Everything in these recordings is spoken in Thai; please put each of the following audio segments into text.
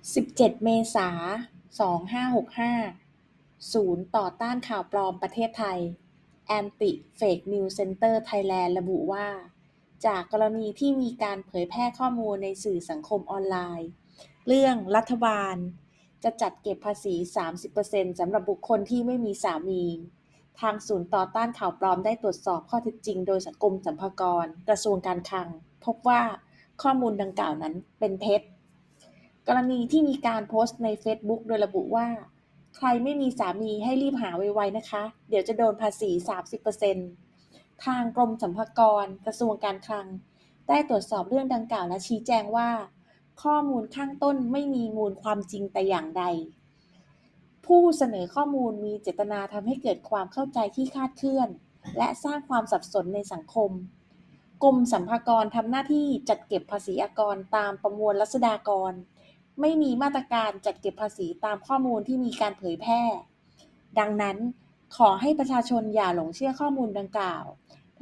17เมษายน2565ศูนย์ต่อต้านข่าวปลอมประเทศไทย Anti Fake News Center Thailand ระบุว่า จากกรณีที่มีการเผยแพร่ข้อมูลในสื่อสังคมออนไลน์ เรื่องรัฐบาล จะจัดเก็บภาษี 30%สำหรับบุคคลที่ไม่มีสามี ทางศูนย์ต่อต้านข่าวปลอมได้ตรวจสอบข้อเท็จจริงโดยสังคมสัมภากรกระทรวงการคลัง พบว่าข้อมูลดังกล่าวนั้นเป็นเท็จ กรณีที่มีการโพสต์ใน Facebook โดยระบุว่า ใครไม่มีสามีให้รีบหาไวๆนะคะ เดี๋ยวจะโดนภาษี 30%ทางกรมสรรพากรกระทรวงการคลัง ได้ตรวจสอบเรื่องดังกล่าวและชี้แจงว่า ข้อมูลข้างต้นไม่มีมูลความจริงแต่อย่างใด ผู้เสนอข้อมูลมีเจตนาทำให้เกิดความเข้าใจที่คาดเคลื่อน และสร้างความสับสนในสังคมกรมสรรพากรทำหน้าที่จัดเก็บภาษีอากรตามประมวลรัษฎากร ไม่มีมาตรการจัดเก็บภาษีตามข้อมูลที่มีการเผยแพร่ ดังนั้นขอให้ประชาชนอย่าหลงเชื่อข้อมูลดังกล่าว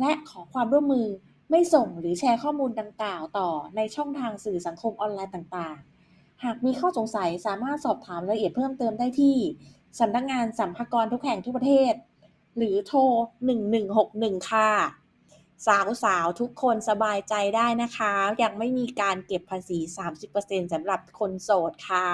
และขอความร่วมมือไม่ส่งหรือแชร์ข้อมูลดังกล่าวต่อในช่องทางสื่อสังคมออนไลน์ต่างๆ หากมีข้อสงสัยสามารถสอบถามรายละเอียดเพิ่มเติมได้ที่สำนักงานสัมภากรทุกแห่งทั่วประเทศ หรือโทร 1161 ค่ะ สาวๆ ทุกคนสบายใจได้นะคะ ยังไม่มีการเก็บภาษี 30%สำหรับคนโสดค่ะ